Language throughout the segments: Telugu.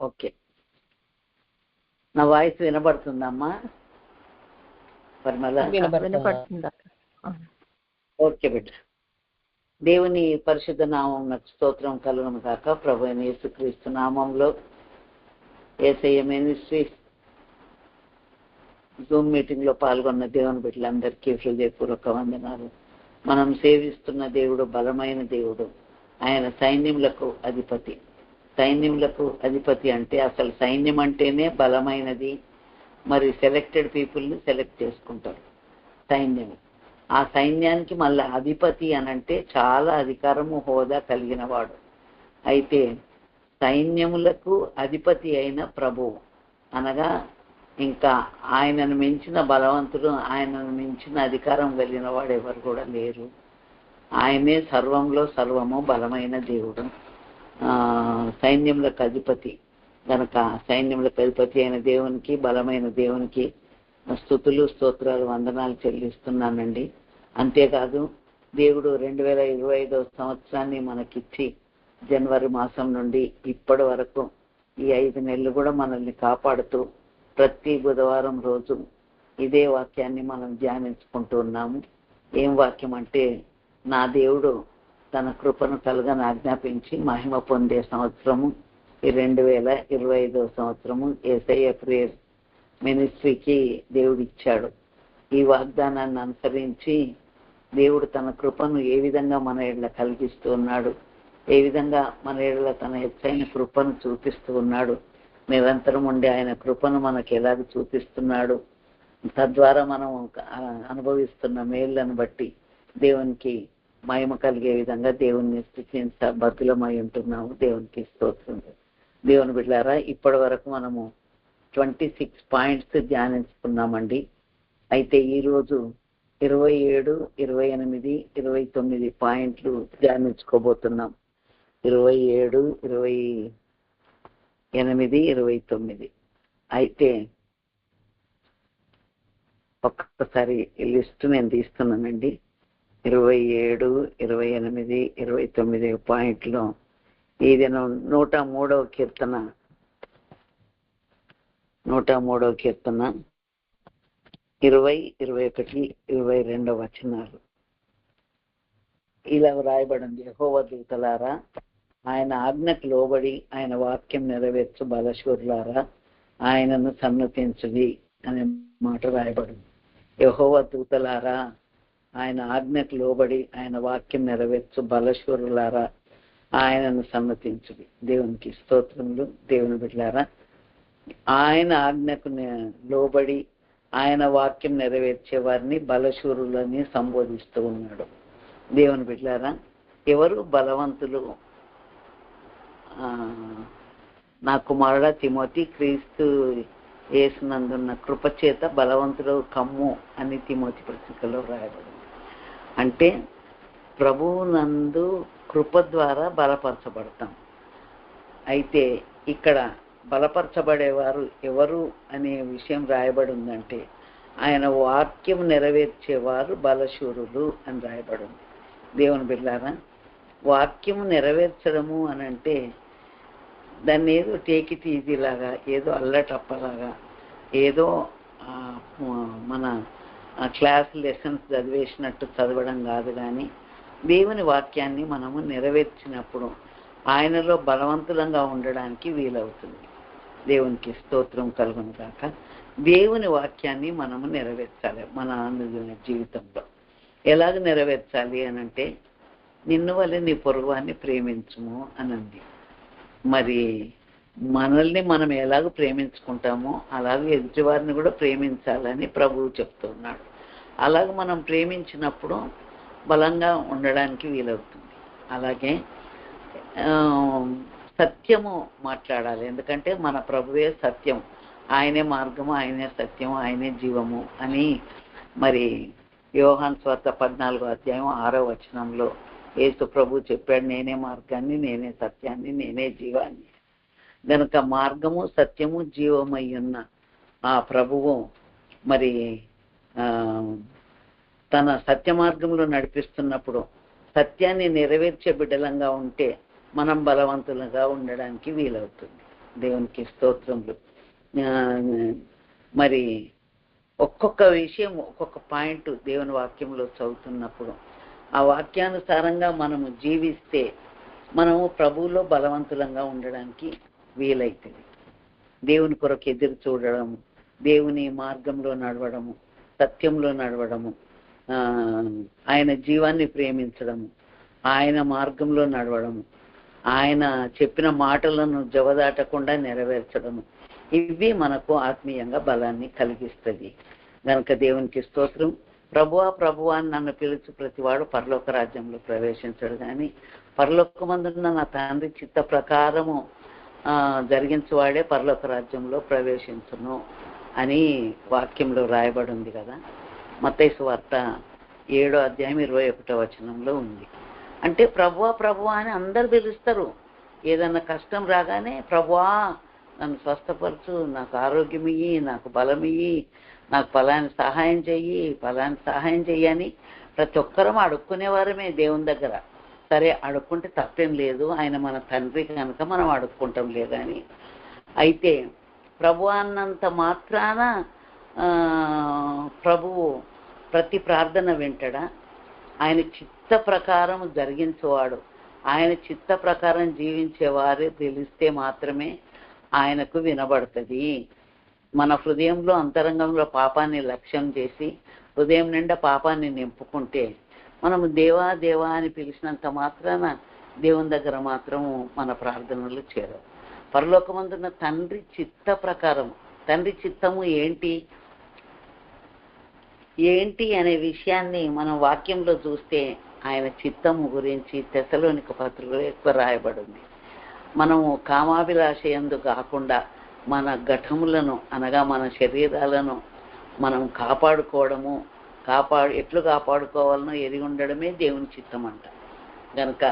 ఓకే. నా వాయిస్ వినబడుతుందమ్మా? పరిమళ వినబడుతుంది. ఓకే బిడ్డ. దేవుని పరిశుద్ధ నామం స్తోత్రం కలుగును కాక ప్రభు అయిన యేసుక్రీస్తు నామంలో ఏసయ్య మినిస్ట్రీస్ జూమ్ మీటింగ్లో పాల్గొన్న దేవుని బిడ్డలందరికీ హృదయపూర్వక వందనాలు. మనం సేవిస్తున్న దేవుడు బలమైన దేవుడు. ఆయన సైన్యములకు అధిపతి. సైన్యములకు అధిపతి అంటే అసలు సైన్యం అంటేనే బలమైనది. మరి సెలెక్టెడ్ పీపుల్ని సెలెక్ట్ చేసుకుంటారు. సైన్యం ఆ సైన్యానికి మళ్ళీ అధిపతి అనంటే చాలా అధికారము హోదా కలిగిన వాడు అయితే సైన్యములకు అధిపతి అయిన ప్రభువు అనగా ఇంకా ఆయనను మించిన బలవంతుడు ఆయనను మించిన అధికారం కలిగిన వాడు ఎవరు కూడా లేరు. ఆయనే సర్వంలో సర్వము బలమైన దేవుడు. సైన్యములకు అధిపతి. గనక సైన్యములకు అధిపతి అయిన దేవునికి బలమైన దేవునికి స్థుతులు స్తోత్రాలు వందనాలు చెల్లిస్తున్నానండి. అంతేకాదు దేవుడు రెండు వేల ఇరవై ఐదవ సంవత్సరాన్ని మనకిచ్చి జనవరి మాసం నుండి ఇప్పటి వరకు ఈ ఐదు నెలలు కూడా మనల్ని కాపాడుతూ ప్రతి బుధవారం రోజు ఇదే వాక్యాన్ని మనం ధ్యానించుకుంటూ ఉన్నాము. ఏం వాక్యం అంటే నా దేవుడు తన కృపను కలగని ఆజ్ఞాపించి మహిమ పొందే సంవత్సరము ఈ రెండు వేల ఇరవై ఐదవ సంవత్సరము ఏసయ్య ప్రేయర్ మినిస్ట్రీకి దేవుడిచ్చాడు. ఈ వాగ్దానాన్ని అనుసరించి దేవుడు తన కృపను ఏ విధంగా మన ఏళ్ళ కలిగిస్తూ ఉన్నాడు ఏ విధంగా మన ఏళ్ళ తన ఎత్తైన కృపను చూపిస్తూ ఉన్నాడు నిరంతరం ఉండి ఆయన కృపను మనకి ఎలాగ చూపిస్తున్నాడు తద్వారా మనం అనుభవిస్తున్న మేళ్ళను బట్టి దేవునికి మహిమ కలిగే విధంగా దేవుణ్ణి స్థుతించ బతులమై ఉంటున్నాము. దేవునికి స్తోత్రం. దేవుని బిడ్డారా ఇప్పటి వరకు మనము ట్వంటీ సిక్స్ పాయింట్స్ ధ్యానించుకున్నామండి. అయితే ఈరోజు ఇరవై ఏడు ఇరవై ఎనిమిది ఇరవై తొమ్మిది పాయింట్లు ధ్యానించుకోబోతున్నాం. ఇరవై ఏడు ఇరవై ఎనిమిది ఇరవై తొమ్మిది. అయితే ఒక్కసారి లిస్ట్ నేను తీస్తున్నానండి. ఇరవై ఏడు ఇరవై ఎనిమిది ఇరవై తొమ్మిది పాయింట్లో. దినం నూట మూడవ కీర్తన. నూట మూడవ కీర్తన. ఇరవై ఇరవై ఒకటి ఇరవై రెండవ వచనాలు. ఇలా వ్రాయబడింది. యెహోవా దూతలారా ఆయన ఆజ్ఞకు లోబడి ఆయన వాక్యం నెరవేర్చు బలశూరులారా ఆయనను సన్నతించుడి అనే మాట రాయబడింది. యెహోవా దూతలారా ఆయన ఆజ్ఞకు లోబడి ఆయన వాక్యం నెరవేర్చు బలశూరులారా ఆయనను సమ్మతించుడి దేవునికి స్తోత్రములు. దేవుని బిడ్డారా ఆయన ఆజ్ఞకు లోబడి ఆయన వాక్యం నెరవేర్చే వారిని బలశూరులని సంబోధిస్తూ ఉన్నాడు. దేవుని బిడ్డారా ఎవరు బలవంతులు? నా కుమారుడ తిమోతి క్రీస్తు వేసినందున్న కృపచేత బలవంతుడు కమ్ము అని తిమోతి పత్రికలో రాయబడింది. అంటే ప్రభువునందు కృప ద్వారా బలపరచబడతాం. అయితే ఇక్కడ బలపరచబడేవారు ఎవరు అనే విషయం రాయబడి ఉందంటే ఆయన వాక్యం నెరవేర్చేవారు బలశూరులు అని రాయబడి ఉంది దేవుని బిడ్డారా వాక్యము నెరవేర్చడము అని అంటే దాన్ని ఏదో టేకి తీదిలాగా ఏదో అల్లటప్పలాగా ఏదో మన క్లాస్ లెసన్స్ చదివేసినట్టు చదవడం కాదు కానీ దేవుని వాక్యాన్ని మనము నెరవేర్చినప్పుడు ఆయనలో బలవంతులంగా ఉండడానికి వీలవుతుంది. దేవునికి స్తోత్రం కలుగును కాక దేవుని వాక్యాన్ని మనము నెరవేర్చాలి మన అనుదిన జీవితంలో. ఎలాగ నెరవేర్చాలి అని అంటే నిన్ను వల్ల నీ పొరుగువాన్ని ప్రేమించము అనంది. మరి మనల్ని మనం ఎలాగ ప్రేమించుకుంటామో అలాగే ఎదుటివారిని కూడా ప్రేమించాలని ప్రభువు చెప్తున్నాడు. అలాగ మనం ప్రేమించినప్పుడు బలంగా ఉండడానికి వీలవుతుంది. అలాగే సత్యము మాట్లాడాలి. ఎందుకంటే మన ప్రభువే సత్యం. ఆయనే మార్గము ఆయనే సత్యము ఆయనే జీవము అని మరి యోహాన్ స్వార్థ పద్నాలుగో అధ్యాయం ఆరో వచనంలో యేసు ప్రభు చెప్పాడు నేనే మార్గాన్ని నేనే సత్యాన్ని నేనే జీవాన్ని. గనుక మార్గము సత్యము జీవమై ఉన్న ఆ ప్రభువు మరి తన సత్య మార్గంలో నడిపిస్తున్నప్పుడు సత్యాన్ని నెరవేర్చే బిడ్డలంగా ఉంటే మనం బలవంతులుగా ఉండడానికి వీలవుతుంది. దేవునికి స్తోత్రములు. మరి ఒక్కొక్క విషయం ఒక్కొక్క పాయింట్ దేవుని వాక్యంలో చదువుతున్నప్పుడు ఆ వాక్యానుసారంగా మనము జీవిస్తే మనము ప్రభువులో బలవంతులంగా ఉండడానికి వీలైతుంది. దేవుని కొరకు ఎదురు చూడడము దేవుని మార్గంలో నడవడము సత్యంలో నడవడము ఆయన జీవాన్ని ప్రేమించడము ఆయన మార్గంలో నడవడము ఆయన చెప్పిన మాటలను జవదాటకుండా నెరవేర్చడము. ఇవి మనకు ఆత్మీయంగా బలాన్ని కలిగిస్తుంది. గనక దేవునికి స్తోత్రం. ప్రభువా ప్రభువా అని నన్ను పిలుచు ప్రతివాడు పరలోక రాజ్యంలో ప్రవేశించడు కానీ పరలోకమందున్న నా తండ్రి చిత్త ప్రకారము ఆ, జరిగించువాడే పరలోక రాజ్యంలో ప్రవేశించును. అని వాక్యంలో రాయబడి ఉంది కదా. మత్తైసు వార్త ఏడో అధ్యాయం ఇరవై ఒకటో వచనంలో ఉంది. అంటే ప్రభువా ప్రభువా అని అందరు పిలుస్తారు. ఏదన్నా కష్టం రాగానే ప్రభువా నన్ను స్వస్థపరచు నాకు ఆరోగ్యం ఇయ్యి నాకు బలం ఇయ్యి నాకు ఫలాన్ని సహాయం చెయ్యి ఫలాన్ని సహాయం చెయ్యని ప్రతి ఒక్కరం అడుక్కునేవారమే దేవుని దగ్గర. సరే అడుక్కుంటే తప్పేం లేదు. ఆయన మన తండ్రి కనుక మనం అడుక్కుంటాం లేదని అయితే ప్రభు అన్నంత మాత్రాన ప్రభువు ప్రతి ప్రార్థన వింటడా. ఆయన చిత్త ప్రకారం జరిగించేవాడు. ఆయన చిత్త ప్రకారం జీవించేవారు తెలిస్తే మాత్రమే ఆయనకు వినబడుతుంది. మన హృదయంలో అంతరంగంలో పాపాన్ని లక్ష్యం చేసి హృదయం నిండా పాపాన్ని నింపుకుంటే మనము దేవా దేవా అని పిలిచినంత మాత్రాన దేవుని దగ్గర మాత్రం మన ప్రార్థనలు చేరవు. పరలోకమందున్న తండ్రి చిత్త ప్రకారం తండ్రి చిత్తము ఏంటి? ఏంటి అనే విషయాన్ని మనం వాక్యంలో చూస్తే ఆయన చిత్తము గురించి తెసలోనిక పత్రికలో ఎక్కువ రాయబడి ఉంది మనము కామాభిలాష ఎందు కాకుండా మన ఘటములను అనగా మన శరీరాలను మనం కాపాడుకోవడము కాపాడు ఎట్లు కాపాడుకోవాలనో ఎరిగి ఉండడమే దేవుని చిత్తం అంట కనుక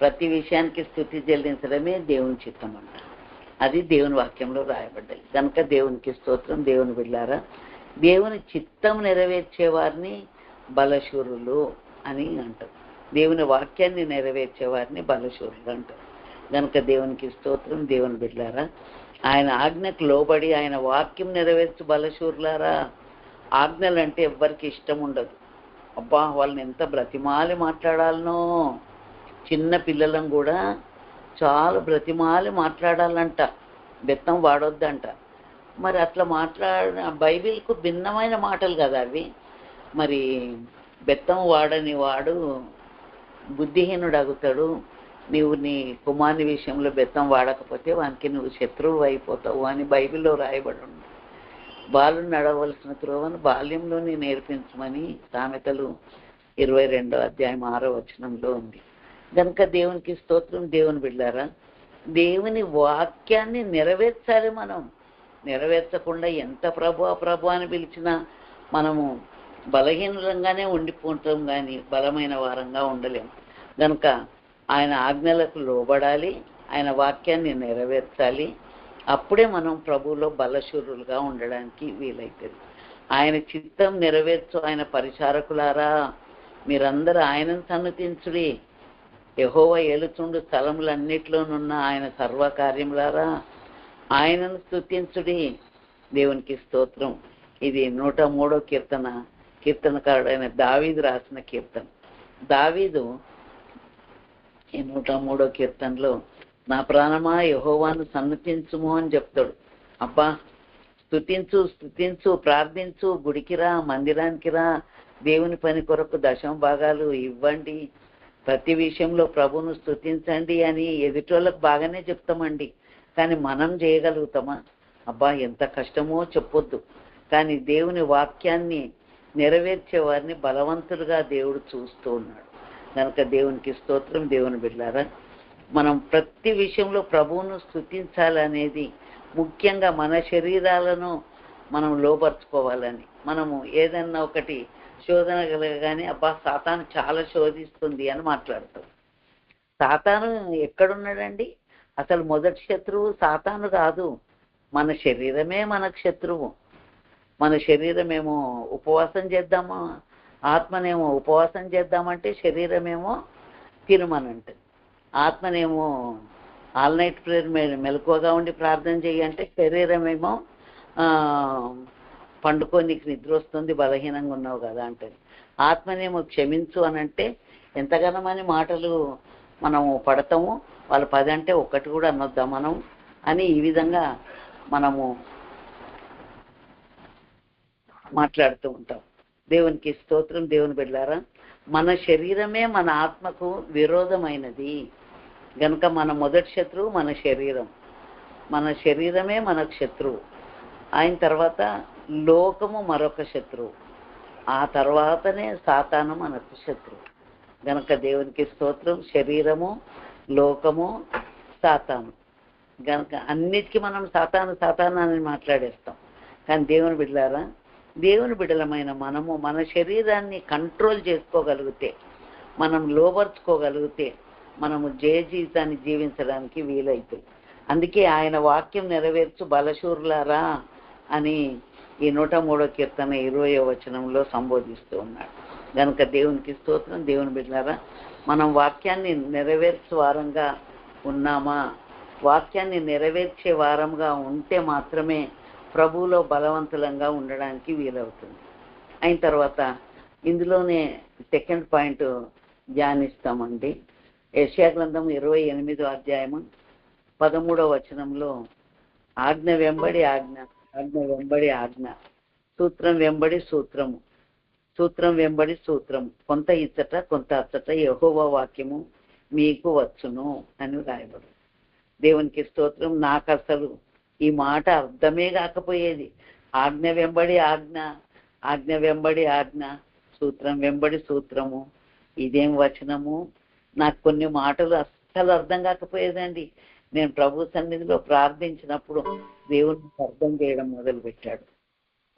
ప్రతి విషయానికి స్థుతి చెల్లించడమే దేవుని చిత్తం అంట అది దేవుని వాక్యంలో రాయబడ్డది. కనుక దేవునికి స్తోత్రం దేవుని బిళ్ళారా దేవుని చిత్తం నెరవేర్చేవారిని బలశూరులు అని అంటారు. దేవుని వాక్యాన్ని నెరవేర్చేవారిని బలశూరులు అంటారు. కనుక దేవునికి స్తోత్రం దేవుని బిడ్డారా ఆయన ఆజ్ఞకు లోబడి ఆయన వాక్యం నెరవేర్చు బలశూరులారా. ఆజ్ఞలు అంటే ఎవ్వరికి ఇష్టం ఉండదు. అబ్బా వాళ్ళని ఎంత బ్రతిమాలి మాట్లాడాలనో. చిన్న పిల్లలను కూడా చాలా బ్రతిమాలి మాట్లాడాలంట. బెత్తం వాడొద్దంట. మరి అట్లా మాట్లాడ బైబిల్కు భిన్నమైన మాటలు కదా అవి. మరి బెత్తం వాడని వాడు బుద్ధిహీనుడు అగుతాడు నీవు నీ కుమారుని విషయంలో బెత్తం వాడకపోతే వానికి నువ్వు శత్రువు అయిపోతావు అని బైబిల్లో రాయబడి ఉంది. బాలు నడవలసిన త్రోవను బాల్యంలోనే నేర్పించమని సామెతలు ఇరవై రెండో అధ్యాయం ఆరో వచనంలో ఉంది. కనుక దేవునికి స్తోత్రం దేవుని బిడ్డారా దేవుని వాక్యాన్ని నెరవేర్చాలి మనం. నెరవేర్చకుండా ఎంత ప్రభు ప్రభు అని పిలిచినా మనము బలహీనంగానే ఉండిపోతాం కానీ బలమైన వారంగా ఉండలేం. కనుక ఆయన ఆజ్ఞలకు లోబడాలి ఆయన వాక్యాన్ని నెరవేర్చాలి. అప్పుడే మనం ప్రభువులో బలశూరులుగా ఉండడానికి వీలైతుంది. ఆయన చిత్తం నెరవేర్చు ఆయన పరిచారకులారా మీరందరూ ఆయనను సన్నతించుడి. యహోవ ఏలుచుండు స్థలములన్నిటిలోనున్న ఆయన సర్వకార్యములారా ఆయనను స్తుతించుడి. దేవునికి స్తోత్రం. ఇది నూట మూడో కీర్తన. కీర్తనకారుడైన దావీదు రాసిన కీర్తన. దావీదు ఈ నూట మూడో కీర్తనలో నా ప్రాణమా యహోవాను సన్నతించుము అని చెప్తాడు. అబ్బా స్థుతించు స్థుతించు ప్రార్థించు గుడికిరా మందిరానికి రా దేవుని పని కొరకు దశమ భాగాలు ఇవ్వండి. ప్రతి విషయంలో ప్రభును స్తుతించండి అని ఎదుటోళ్ళకు బాగానే చెప్తామండి. కానీ మనం చేయగలుగుతామా? అబ్బా ఎంత కష్టమో చెప్పొద్దు. కానీ దేవుని వాక్యాన్ని నెరవేర్చే వారిని బలవంతులుగా దేవుడు చూస్తూ ఉన్నాడు. కనుక దేవునికి స్తోత్రం దేవుని బిడ్డారా మనం ప్రతి విషయంలో ప్రభువును స్థుతించాలనేది ముఖ్యంగా మన శరీరాలను మనం లోపరుచుకోవాలని మనము ఏదన్నా ఒకటి శోధన కలగగానే అబ్బా సాతాను చాలా శోధిస్తుంది అని మాట్లాడతాం సాతాను ఎక్కడున్నాడండి? అసలు మొదటి శత్రువు సాతాను కాదు. మన శరీరమే మనకు శత్రువు. మన శరీరమేమో ఉపవాసం చేద్దామా? ఆత్మనేమో ఉపవాసం చేద్దామంటే శరీరమేమో తినమనంటే. ఆత్మనేమో ఆల్ నైట్ ప్రేయర్ మెలకువగా ఉండి ప్రార్థన చేయంటే శరీరం ఏమో పండుకో నీకు నిద్ర వస్తుంది బలహీనంగా ఉన్నావు కదా అంటే ఆత్మనేమో క్షమించు అని అంటే ఎంతగానమని మాటలు మనము పడతాము వాళ్ళు పది అంటే ఒక్కటి కూడా అనొద్దాం మనం? అని ఈ విధంగా మనము మాట్లాడుతూ ఉంటాం. దేవునికి స్తోత్రం దేవుని బిడ్డారా మన శరీరమే మన ఆత్మకు విరోధమైనది. గనుక మన మొదటి శత్రువు మన శరీరం. మన శరీరమే మనకు శత్రువు. ఆయన తర్వాత లోకము మరొక శత్రువు. ఆ తర్వాతనే సాతాను మనకు శత్రువు. గనక దేవునికి స్తోత్రం శరీరము లోకము సాతాను. గనక అన్నిటికీ మనం సాతాను సాతాను అని మాట్లాడేస్తాం. కానీ దేవుని బిడ్డలారా దేవుని బిడ్డలమైన మనము మన శరీరాన్ని కంట్రోల్ చేసుకోగలిగితే మనం లోపరుచుకోగలిగితే మనము జయ జీవితాన్ని జీవించడానికి వీలవుతుంది అందుకే ఆయన వాక్యం నెరవేర్చు బలశూరులారా అని ఈ నూట మూడో కీర్తన ఇరవయో వచనంలో సంబోధిస్తూ ఉన్నాడు. గనుక దేవునికి స్తోత్రం. దేవుని బిడ్డారా మనం వాక్యాన్ని నెరవేర్చే వారంగా ఉన్నామా? వాక్యాన్ని నెరవేర్చే వారంగా ఉంటే మాత్రమే ప్రభువులో బలవంతులంగా ఉండడానికి వీలవుతుంది. అయిన తర్వాత ఇందులోనే సెకండ్ పాయింట్ ధ్యానిస్తామండి. యెషయా గ్రంథం ఇరవై ఎనిమిదో అధ్యాయము పదమూడవ వచనంలో ఆజ్ఞ వెంబడి ఆజ్ఞ ఆజ్ఞ వెంబడి ఆజ్ఞ. సూత్రం వెంబడి సూత్రము. సూత్రం వెంబడి సూత్రం కొంత ఇచ్చట కొంత అచ్చట యహోవ వాక్యము మీకు వచ్చును అని రాయబడు దేవునికి స్తోత్రం నాకు అసలు ఈ మాట అర్థమే కాకపోయేది. ఆజ్ఞ వెంబడి ఆజ్ఞ ఆజ్ఞ వెంబడి ఆజ్ఞ సూత్రం వెంబడి సూత్రము. ఇదేం వచనము? నాకు కొన్ని మాటలు అస్సలు అర్థం కాకపోయేదండి. నేను ప్రభు సన్నిధిలో ప్రార్థించినప్పుడు దేవుని అర్థం చేయడం మొదలుపెట్టాడు.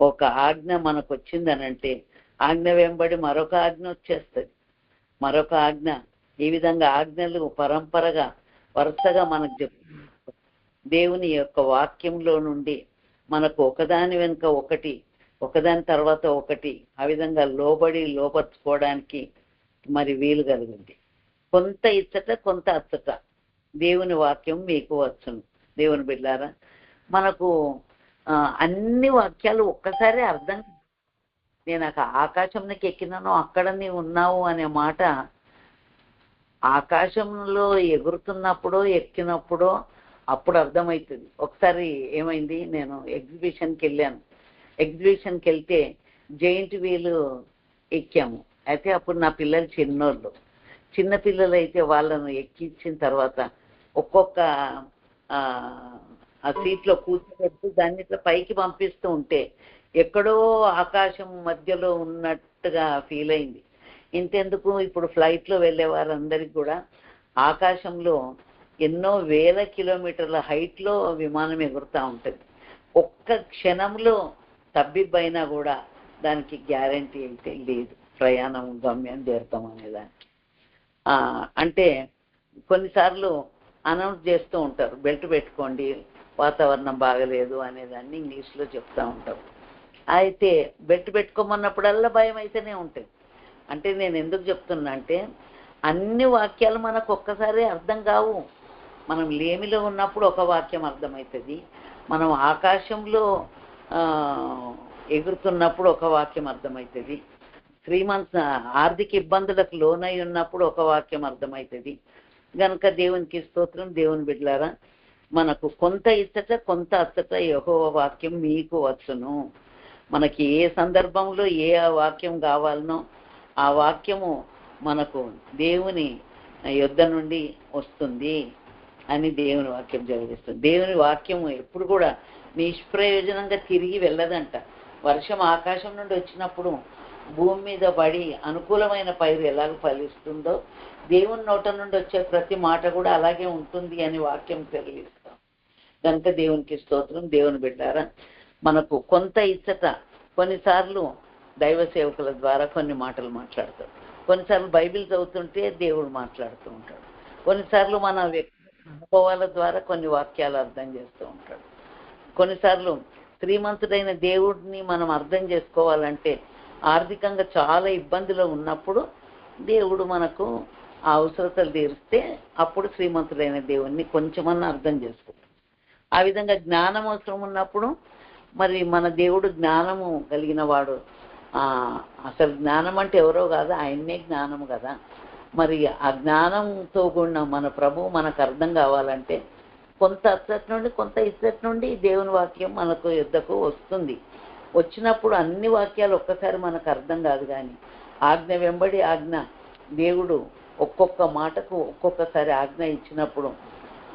ఒక ఆజ్ఞ మనకు వచ్చిందనంటే ఆజ్ఞ వెంబడి మరొక ఆజ్ఞ వచ్చేస్తుంది. మరొక ఆజ్ఞ ఈ విధంగా ఆజ్ఞలు పరంపరగా వరుసగా మనకు చెప్తుంది దేవుని యొక్క వాక్యంలో నుండి మనకు ఒకదాని వెనుక ఒకటి ఒకదాని తర్వాత ఒకటి ఆ విధంగా లోబడి లోపరుచుకోవడానికి మరి వీలు కలిగింది. కొంత ఇచ్చట కొంత అచ్చట. దేవుని వాక్యం మీకు వచ్చును. దేవుని బిడ్డారా మనకు అన్ని వాక్యాలు ఒక్కసారి అర్థం. నేను అక్కడ ఆకాశంలోకి ఎక్కినాను అక్కడ నీవు ఉన్నావు అనే మాట ఆకాశంలో ఎగురుతున్నప్పుడో ఎక్కినప్పుడో అప్పుడు అర్థమవుతుంది. ఒకసారి ఏమైంది నేను ఎగ్జిబిషన్కి వెళ్ళాను. ఎగ్జిబిషన్కి వెళ్తే జైంట్ వీలు ఎక్కాము. అయితే అప్పుడు నా పిల్లలు చిన్నోళ్ళు. చిన్న పిల్లలు అయితే వాళ్ళను ఎక్కించిన తర్వాత ఒక్కొక్క ఆ, సీట్లో కూర్చోబెట్టి దాన్ని ఇట్లా పైకి పంపిస్తూ ఉంటే ఎక్కడో ఆకాశం మధ్యలో ఉన్నట్టుగా ఫీల్ అయింది. ఇంతెందుకు ఇప్పుడు ఫ్లైట్లో వెళ్ళే వారందరికీ కూడా ఆకాశంలో ఎన్నో వేల కిలోమీటర్ల హైట్లో విమానం ఎగురుతూ ఉంటుంది. ఒక్క క్షణంలో తబ్బిబ్బైనా కూడా దానికి గ్యారంటీ అయితే లేదు. ప్రయాణం గమ్యం చేరుతాం అనేదానికి. అంటే కొన్నిసార్లు అనౌన్స్ చేస్తూ ఉంటారు. బెల్ట్ పెట్టుకోండి వాతావరణం బాగలేదు అనేదాన్ని ఇంగ్లీష్లో చెప్తా ఉంటారు. అయితే బెల్ట్ పెట్టుకోమన్నప్పుడల్లా భయం అయితేనే ఉంటుంది. అంటే నేను ఎందుకు చెప్తున్నా అంటే అన్ని వాక్యాలు మనకు ఒక్కసారి అర్థం కావు. మనం లేమిలో ఉన్నప్పుడు ఒక వాక్యం అర్థమవుతుంది. మనం ఆకాశంలో ఎగురుతున్నప్పుడు ఒక వాక్యం అర్థమవుతుంది. త్రీ మంత్స్ ఆర్థిక ఇబ్బందులకు లోనై ఉన్నప్పుడు ఒక వాక్యం అర్థమవుతుంది. గనక దేవునికి స్తోత్రం దేవుని బిడ్డలారా మనకు కొంత ఇచ్చట కొంత అచ్చట యెహోవా వాక్యం మీకు వచ్చును. మనకి ఏ సందర్భంలో ఏ వాక్యం కావాలనో ఆ వాక్యము మనకు దేవుని యుద్ధ నుండి వస్తుంది అని దేవుని వాక్యం జరిగిస్తుంది దేవుని వాక్యము ఎప్పుడు కూడా నిష్ప్రయోజనంగా తిరిగి వెళ్ళదంట. వర్షం ఆకాశం నుండి వచ్చినప్పుడు భూమి మీద పడి అనుకూలమైన పైరు ఎలాగ ఫలిస్తుందో దేవుని నోట నుండి వచ్చే ప్రతి మాట కూడా అలాగే ఉంటుంది అని వాక్యం తెలియస్తాం కనుక దేవునికి స్తోత్రం దేవుని బిడ్డారా మనకు కొంత ఇచ్చట కొన్నిసార్లు దైవ సేవకుల ద్వారా కొన్ని మాటలు మాట్లాడతాడు కొన్నిసార్లు బైబిల్ చదువుతుంటే దేవుడు మాట్లాడుతూ ఉంటాడు. కొన్నిసార్లు మన అనుభవాల ద్వారా కొన్ని వాక్యాలు అర్థం చేస్తూ ఉంటాడు. కొన్నిసార్లు శ్రీమంతుడైన దేవుడిని మనం అర్థం చేసుకోవాలంటే ఆర్థికంగా చాలా ఇబ్బందిలో ఉన్నప్పుడు దేవుడు మనకు ఆ అవసరతలు తీరిస్తే అప్పుడు శ్రీమంతుడైన దేవుణ్ణి కొంచెమన్నా అర్థం చేసుకుంటాం. ఆ విధంగా జ్ఞానం అవసరం ఉన్నప్పుడు మరి మన దేవుడు జ్ఞానము కలిగిన వాడు అసలు జ్ఞానం అంటే ఎవరో కాదు ఆయన్నే జ్ఞానము కదా. మరి ఆ జ్ఞానంతో కూడిన మన ప్రభు మనకు అర్థం కావాలంటే కొంత అచ్చటి నుండి కొంత ఇచ్చటి నుండి దేవుని వాక్యం మనకు యుద్ధకు వస్తుంది. వచ్చినప్పుడు అన్ని వాక్యాలు ఒక్కసారి మనకు అర్థం కాదు కానీ ఆజ్ఞ వెంబడి ఆజ్ఞ దేవుడు ఒక్కొక్క మాటకు ఒక్కొక్కసారి ఆజ్ఞ ఇచ్చినప్పుడు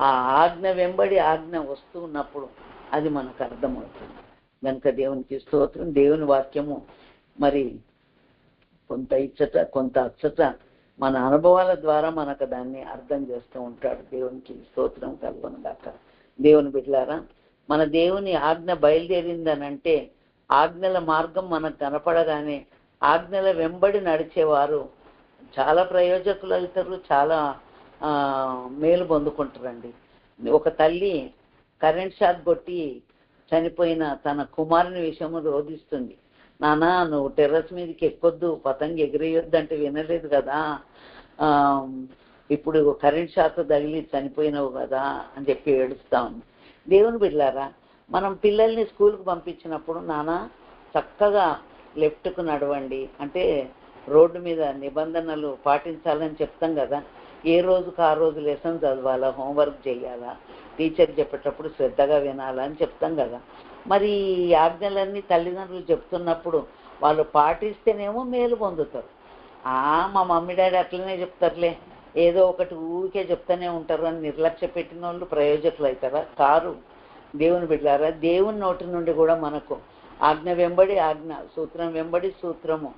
ఆ ఆజ్ఞ వెంబడి ఆజ్ఞ వస్తూ ఉన్నప్పుడు అది మనకు అర్థమవుతుంది. కనుక దేవునికి స్తోత్రం దేవుని వాక్యము మరి కొంత ఇచ్చట కొంత అచ్చట మన అనుభవాల ద్వారా మనకు దాన్ని అర్థం చేస్తూ ఉంటాడు. దేవునికి స్తోత్రం కలుగును దేవుని బిడ్డలారా మన దేవుని ఆజ్ఞ బయలుదేరిందనంటే ఆజ్ఞల మార్గం మనకు కనపడగానే ఆజ్ఞల వెంబడి నడిచేవారు చాలా ప్రయోజకులు అవుతారు చాలా మేలు పొందుకుంటారండి. ఒక తల్లి కరెంట్ షాక్ కొట్టి చనిపోయిన తన కుమారుని విషయము రోధిస్తుంది. నానా నువ్వు టెర్రస్ మీదకి ఎక్కొద్దు పతంగి ఎగిరేయొద్దు అంటే వినలేదు కదా. ఇప్పుడు కరెంట్ షాక్ తగిలి చనిపోయినావు కదా అని చెప్పి ఏడుస్తా ఉంది. దేవుని బిడ్డారా మనం పిల్లల్ని స్కూల్కి పంపించినప్పుడు నానా చక్కగా లెఫ్ట్కు నడవండి. అంటే రోడ్డు మీద నిబంధనలు పాటించాలని చెప్తాం కదా. ఏ రోజుకు ఆ రోజు లెసన్ చదవాలా హోంవర్క్ చేయాలా టీచర్ చెప్పేటప్పుడు శ్రద్ధగా వినాలా అని చెప్తాం కదా. మరి ఈ ఆజ్ఞలన్నీ తల్లిదండ్రులు చెప్తున్నప్పుడు వాళ్ళు పాటిస్తేనేమో మేలు పొందుతారు. ఆ మా మమ్మీ డాడీ అట్లనే చెప్తారులే. ఏదో ఒకటి ఊరికే చెప్తూనే ఉంటారు అని నిర్లక్ష్య పెట్టిన వాళ్ళు ప్రయోజకులు అవుతారా కారు. దేవుని బిడ్డారా దేవుని నోటి నుండి కూడా మనకు ఆజ్ఞ వెంబడి ఆజ్ఞ సూత్రం వెంబడి సూత్రము.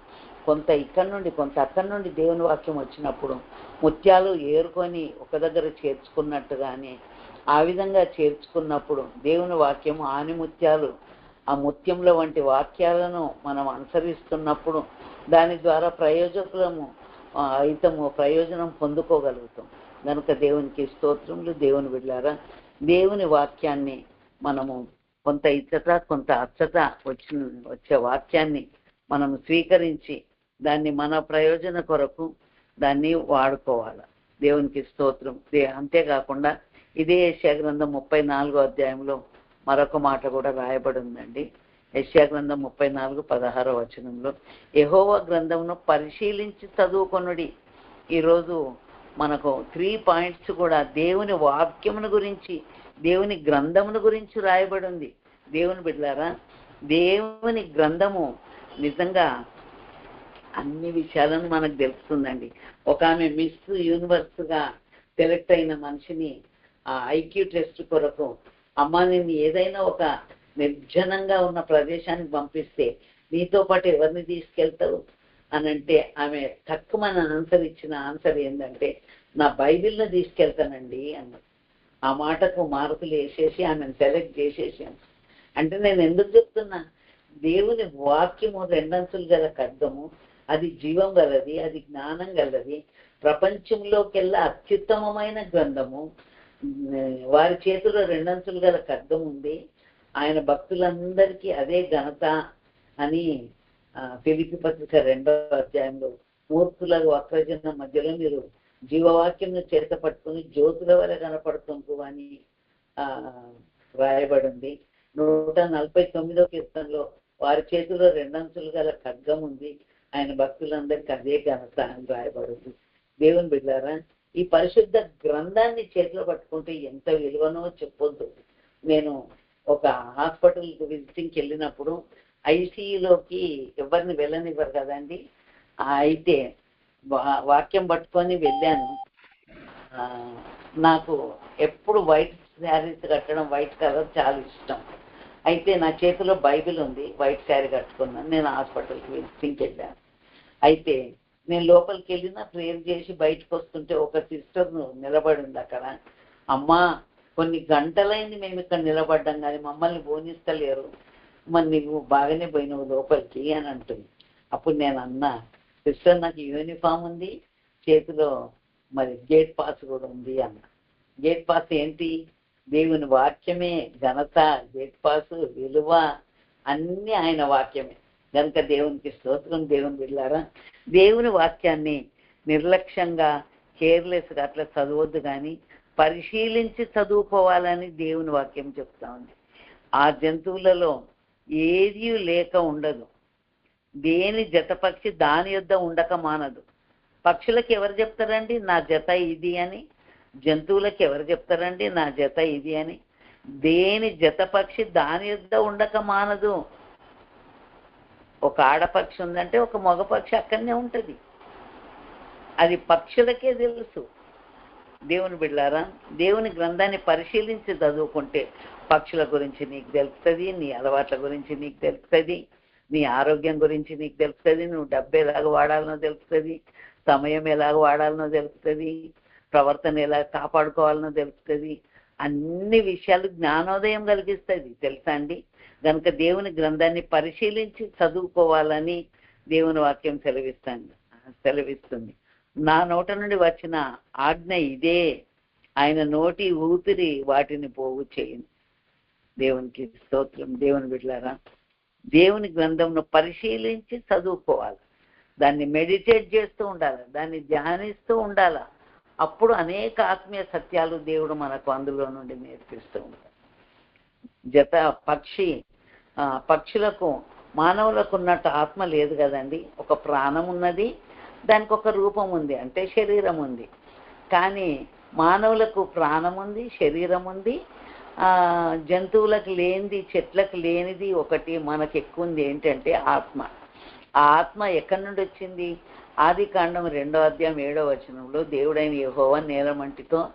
కొంత ఇక్కడి నుండి కొంత అక్కడి నుండి దేవుని వాక్యం వచ్చినప్పుడు ముత్యాలు ఏరుకొని ఒక దగ్గర చేర్చుకున్నట్టుగానే ఆ విధంగా చేర్చుకున్నప్పుడు దేవుని వాక్యము ఆని ముత్యాలు ఆ ముత్యంలో వంటి వాక్యాలను మనం అనుసరిస్తున్నప్పుడు దాని ద్వారా ప్రయోజకులము ఆ, అయితము ప్రయోజనం పొందుకోగలుగుతాం. కనుక దేవునికి స్తోత్రములు. దేవుని బిడ్డారా దేవుని వాక్యాన్ని మనము కొంత ఇచ్చట కొంత అచ్చట వచ్చిన వచ్చే వాక్యాన్ని మనం స్వీకరించి దాన్ని మన ప్రయోజన కొరకు దాన్ని వాడుకోవాలి. దేవునికి స్తోత్రం. దే అంతేకాకుండా ఇదే యశాగ్రంథం ముప్పై నాలుగో అధ్యాయంలో మరొక మాట కూడా రాయబడి ఉందండి యశాగ్రంథం ముప్పై నాలుగు పదహారో వచనంలో యహోవ గ్రంథమును పరిశీలించి చదువుకొనుడి. ఈరోజు మనకు త్రీ పాయింట్స్ కూడా దేవుని వాక్యమును గురించి దేవుని గ్రంథమును గురించి రాయబడి ఉంది దేవుని బిడ్డారా దేవుని గ్రంథము నిజంగా అన్ని విషయాలను మనకు తెలుస్తుందండి. ఒక ఆమె మిస్ యూనివర్స్గా సెలెక్ట్ అయిన మనిషిని ఆ ఐక్యూ టెస్ట్ కొరకు అమ్మ నేను ఏదైనా ఒక నిర్జనంగా ఉన్న ప్రదేశానికి పంపిస్తే నీతో పాటు ఎవరిని తీసుకెళ్తావు? అని అంటే ఆమె తక్కువ ఆన్సర్ ఇచ్చిన ఆన్సర్ ఏంటంటే నా బైబిల్ని తీసుకెళ్తానండి అన్నది ఆ మాటకు మార్కులు వేసేసి ఆమెను సెలెక్ట్ చేసేసాను. అంటే నేను ఎందుకు చెప్తున్నా దేవుని వాక్యము రెండంచులు గల ఖడ్గము అది జీవం గలది అది జ్ఞానం గలది. ప్రపంచంలోకెల్లా అత్యుత్తమమైన గ్రంథము. వారి చేతిలో రెండంచులు గల ఖడ్గం ఉంది. ఆయన భక్తులందరికీ అదే ఘనత అని పిలిపి పత్రిక రెండవ అధ్యాయంలో మూర్ఖుల వక్రజన మధ్యలో మీరు జీవవాక్యం చేత పట్టుకుని జ్యోతుల వల్ల కనపడుతుంటూ అని రాయబడింది. నూట నలభై తొమ్మిదో కీర్తనలో వారి చేతిలో రెండంచులు గల ఖడ్గం ఉంది. ఆయన భక్తులందరికీ అదే ఘనత అని దేవుని బిడ్డారా ఈ పరిశుద్ధ గ్రంథాన్ని చేతిలో పట్టుకుంటే ఎంత విలువనో చెప్పొద్దు. నేను ఒక హాస్పిటల్ విజిటింగ్కి వెళ్ళినప్పుడు ఐసీయూలోకి ఎవరిని వెళ్ళనివ్వరు కదండి. అయితే వా- వాక్యం పట్టుకొని వెళ్ళాను. నాకు ఎప్పుడు వైట్ శారీస్ కట్టడం వైట్ కలర్ చాలా ఇష్టం. అయితే నా చేతిలో బైబిల్ ఉంది వైట్ శారీ కట్టుకున్నాను నేను హాస్పిటల్కి వెళ్ళి వెళ్ళాను అయితే నేను లోపలికి వెళ్ళినా ప్రేయర్ చేసి బయటకు వస్తుంటే ఒక సిస్టర్ నిలబడి ఉంది అక్కడ. అమ్మా కొన్ని గంటలైంది మేము ఇక్కడ నిలబడ్డాం కానీ మమ్మల్ని బోనిస్తలేరు మరి నువ్వు బాగానే పోయినావు లోపలికి అని అంటుంది. అప్పుడు నేను అన్నా సిస్టర్ నాకు యూనిఫామ్ ఉంది చేతిలో మరి గేట్ పాస్ కూడా ఉంది అన్న. గేట్ పాస్ ఏంటి? దేవుని వాక్యమే ఘనత గేట్ పాస్ విలువ అన్నీ ఆయన వాక్యమే. కనుక దేవునికి స్తోత్రం దేవుని వెళ్ళారా దేవుని వాక్యాన్ని నిర్లక్ష్యంగా కేర్లెస్గా అట్లా చదవద్దు కానీ పరిశీలించి చదువుకోవాలని దేవుని వాక్యం చెప్తా ఉంది. ఆ జంతువులలో ఏది లేక ఉండదు. దేని జత పక్షి దాని యొద్ద ఉండక మానదు. పక్షులకు ఎవరు చెప్తారండి? నా జత ఇది అని జంతువులకు ఎవరు చెప్తారండి? నా జత ఇది అని. దేని జత పక్షి దాని యుద్ధ ఉండక మానదు. ఒక ఆడపక్షి ఉందంటే ఒక మగ పక్షి అక్కడనే ఉంటుంది. అది పక్షులకే తెలుసు. దేవుని బిడ్డారా దేవుని గ్రంథాన్ని పరిశీలించి చదువుకుంటే పక్షుల గురించి నీకు తెలుస్తుంది నీ అలవాట్ల గురించి నీకు తెలుస్తుంది నీ ఆరోగ్యం గురించి నీకు తెలుస్తుంది నువ్వు డబ్బు ఎలాగ వాడాలనో తెలుస్తుంది సమయం ఎలాగ వాడాలనో తెలుస్తుంది ప్రవర్తన ఎలా కాపాడుకోవాలనో తెలుస్తుంది. అన్ని విషయాలు జ్ఞానోదయం కలిగిస్తుంది. తెలుసా అండి? కనుక దేవుని గ్రంథాన్ని పరిశీలించి చదువుకోవాలని దేవుని వాక్యం సెలవిస్తాను సెలవిస్తుంది. నా నోట నుండి వచ్చిన ఆజ్ఞ ఇదే. ఆయన నోటి ఊపిరి వాటిని పోగు చేయను. దేవునికి స్తోత్రం. దేవుని బిడ్డారా దేవుని గ్రంథంను పరిశీలించి చదువుకోవాలి. దాన్ని మెడిటేట్ చేస్తూ ఉండాలి? దాన్ని ధ్యానిస్తూ ఉండాలా? అప్పుడు అనేక ఆత్మీయ సత్యాలు దేవుడు మనకు అందులో నుండి నేర్పిస్తూ ఉంటాడు. జత పక్షి పక్షులకు మానవులకు ఉన్నట్టు ఆత్మ లేదు కదండి. ఒక ప్రాణం ఉన్నది దానికి ఒక రూపం ఉంది అంటే శరీరం ఉంది. కానీ మానవులకు ప్రాణం ఉంది శరీరం ఉంది జంతువులకు లేనిది చెట్లకు లేనిది ఒకటి మనకు ఎక్కువ ఉంది ఏంటంటే ఆత్మ. ఆ ఆత్మ ఎక్కడి నుండి వచ్చింది? ఆది కాండం రెండో అధ్యాయం ఏడో వచనంలో దేవుడైన యహోవన్ నేలమంటితో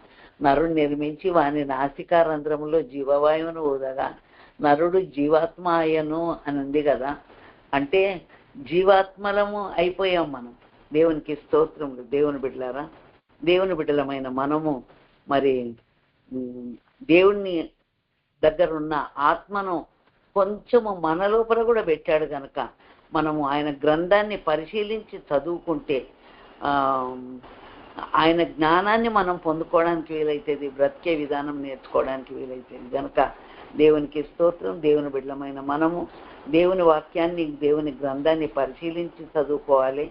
నరుడు నిర్మించి వాని నాసికారంధ్రములో జీవవాయువును ఊదగా. నరుడు జీవాత్మ అయ్యను అని ఉంది కదా. అంటే జీవాత్మలము అయిపోయాం మనం. దేవునికి స్తోత్రములు. దేవుని బిడ్డలారా దేవుని బిడ్డలమైన మనము మరి దేవుణ్ణి దగ్గరున్న ఆత్మను కొంచెము మన లోపల కూడా పెట్టాడు కనుక మనము ఆయన గ్రంథాన్ని పరిశీలించి చదువుకుంటే ఆయన జ్ఞానాన్ని మనం పొందుకోవడానికి వీలైతుంది బ్రతికే విధానం నేర్చుకోవడానికి వీలైతుంది. కనుక దేవునికి స్తోత్రం దేవుని బిడ్డలమైన మనము దేవుని వాక్యాన్ని దేవుని గ్రంథాన్ని పరిశీలించి చదువుకోవాలి.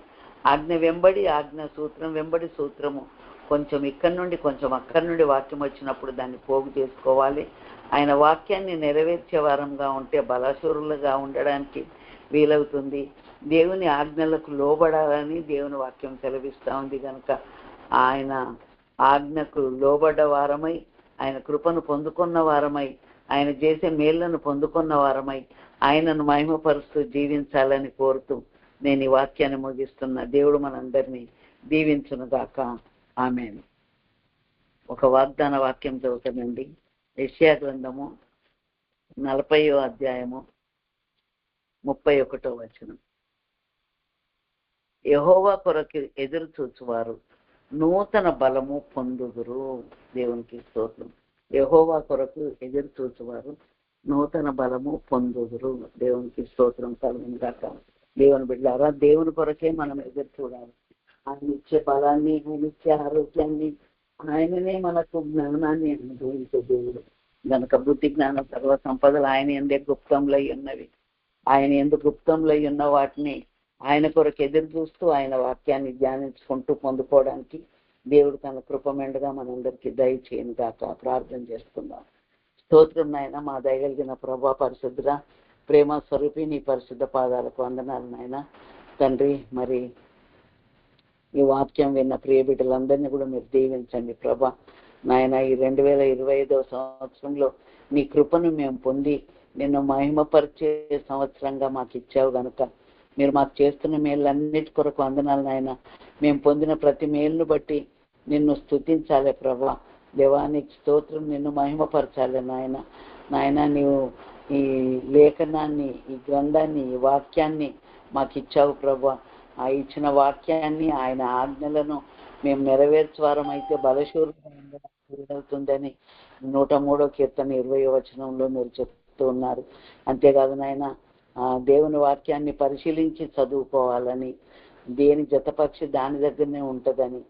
ఆజ్ఞ వెంబడి ఆజ్ఞ సూత్రం వెంబడి సూత్రము కొంచెం ఇక్కడి నుండి కొంచెం అక్కడి నుండి వాక్యం వచ్చినప్పుడు దాన్ని పోగు చేసుకోవాలి. ఆయన వాక్యాన్ని నెరవేర్చే వారంగా ఉంటే బలశూరులుగా ఉండడానికి వీలవుతుంది. దేవుని ఆజ్ఞలకు లోబడాలని దేవుని వాక్యం సెలవిస్తూ ఉంది కనుక ఆయన ఆజ్ఞకు లోబడ్డ వారమై ఆయన కృపను పొందుకున్న వారమై ఆయన చేసే మేళ్ళను పొందుకున్న వారమై ఆయనను మహిమపరుస్తూ జీవించాలని కోరుతూ నేను ఈ వాక్యాన్ని ముగిస్తున్న. దేవుడు మనందరినీ దీవించునుగాక. ఆమె ఒక వాగ్దాన వాక్యం చదువుతానండి. యెషయా గ్రంథము నలభైయో అధ్యాయము ముప్పై ఒకటో వచనం. యహోవా కొరకు ఎదురు చూచువారు నూతన బలము పొందుదురు దేవునికి స్తోత్రం. యహోవా కొరకు ఎదురు చూచువారు నూతన బలము పొందుదురు దేవునికి స్తోత్రం. కలుగును గాక. దేవుని బిడ్డారా దేవుని కొరకే మనం ఎదురు చూడాలి. ఆయన ఇచ్చే బలాన్ని ఆయన ఇచ్చే ఆరోగ్యాన్ని ఆయననే మనకు జ్ఞానాన్ని అనుభవించే దేవుడు. గనక బుద్ధి జ్ఞానం సర్వ సంపదలు ఆయన ఎందే గుప్తంలో ఉన్నవి. ఆయన ఎందుకు గుప్తంలో ఉన్న వాటిని ఆయన కొరకు ఎదురు చూస్తూ ఆయన వాక్యాన్ని ధ్యానించుకుంటూ పొందుకోవడానికి దేవుడు తన కృపమెండుగా మనందరికీ దయచేయను కాక ప్రార్థన చేస్తున్నాం. స్తోత్రం నాయన మా దయగలిగిన ప్రభా పరిశుద్ధ ప్రేమ స్వరూపి నీ పరిశుద్ధ పాదాలకు వందనాలు నాయన. తండ్రి మరి ఈ వాక్యం విన్న ప్రియ బిడ్డలందరినీ కూడా మీరు దీవించండి. ప్రభా నాయన ఈ రెండు వేల ఇరవై ఐదవ సంవత్సరంలో నీ కృపను మేము పొంది నిన్ను మహిమపరిచే సంవత్సరంగా మాకు ఇచ్చావు గనుక మీరు మాకు చేస్తున్న మేళ్ళన్నిటి కొరకు అందనాలు నాయన. మేము పొందిన ప్రతి మేలును బట్టి నిన్ను స్తుతించాలి ప్రభా. దేవానికి స్తోత్రం నిన్ను మహిమపరచాలి నాయన. నాయన నీవు ఈ లేఖనాన్ని ఈ గ్రంథాన్ని ఈ వాక్యాన్ని మాకు ఇచ్చావు ప్రభా. ఆ ఇచ్చిన వాక్యాన్ని ఆయన ఆజ్ఞలను మేము నెరవేర్చువారం అయితే నూట మూడో కీర్తన ఇరవై వచనంలో మీరు చెప్తూ ఉన్నారు. అంతేకాదు నాయన ఆ దేవుని వాక్యాన్ని పరిశీలించి చదువుకోవాలని దేని జతపక్షి దాని దగ్గరనే ఉంటుందని.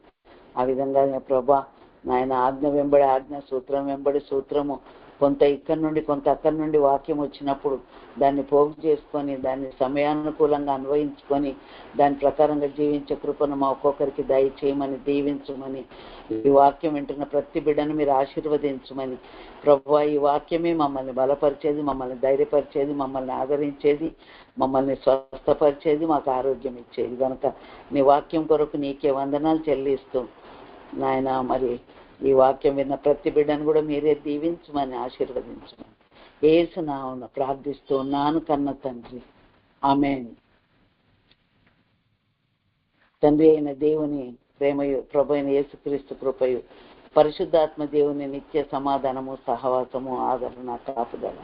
ఆ విధంగా ప్రభా నాయన ఆజ్ఞ వెంబడి ఆజ్ఞ సూత్రం వెంబడి సూత్రము కొంత ఇక్కడి నుండి కొంత అక్కడి నుండి వాక్యం వచ్చినప్పుడు దాన్ని పోగు చేసుకొని దాన్ని సమయానుకూలంగా అన్వయించుకొని దాని ప్రకారంగా జీవించే కృపను మా ఒక్కొక్కరికి దయచేయమని దీవించమని ఈ వాక్యం వింటున్న ప్రతి బిడ్డను మీరు ఆశీర్వదించమని. ప్రభు ఈ వాక్యమే మమ్మల్ని బలపరిచేది మమ్మల్ని ధైర్యపరిచేది మమ్మల్ని ఆదరించేది మమ్మల్ని స్వస్థపరిచేది మాకు ఆరోగ్యం ఇచ్చేది. కనుక నీ వాక్యం కొరకు నీకే వందనాలు చెల్లిస్తూ నాయన మరి ఈ వాక్యం విన్న ప్రతి బిడ్డను కూడా మీరే దీవించమని ఆశీర్వదించమని. ఏసు నామమున ప్రార్థిస్తూ ఉన్నాను కన్న తండ్రి. ఆమె తండ్రి అయిన దేవుని ప్రేమయు ప్రభు అయిన యేసుక్రీస్తు కృపయు పరిశుద్ధాత్మ దేవుని నిత్య సమాధానము సహవాసము ఆదరణ కాపుదల.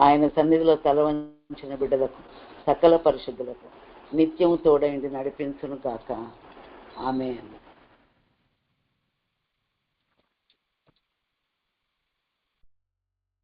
ఆయన సన్నిధిలో తలవంచిన బిడ్డలకు సకల పరిశుద్ధులకు నిత్యము తోడైండి నడిపించును కాక ఆమె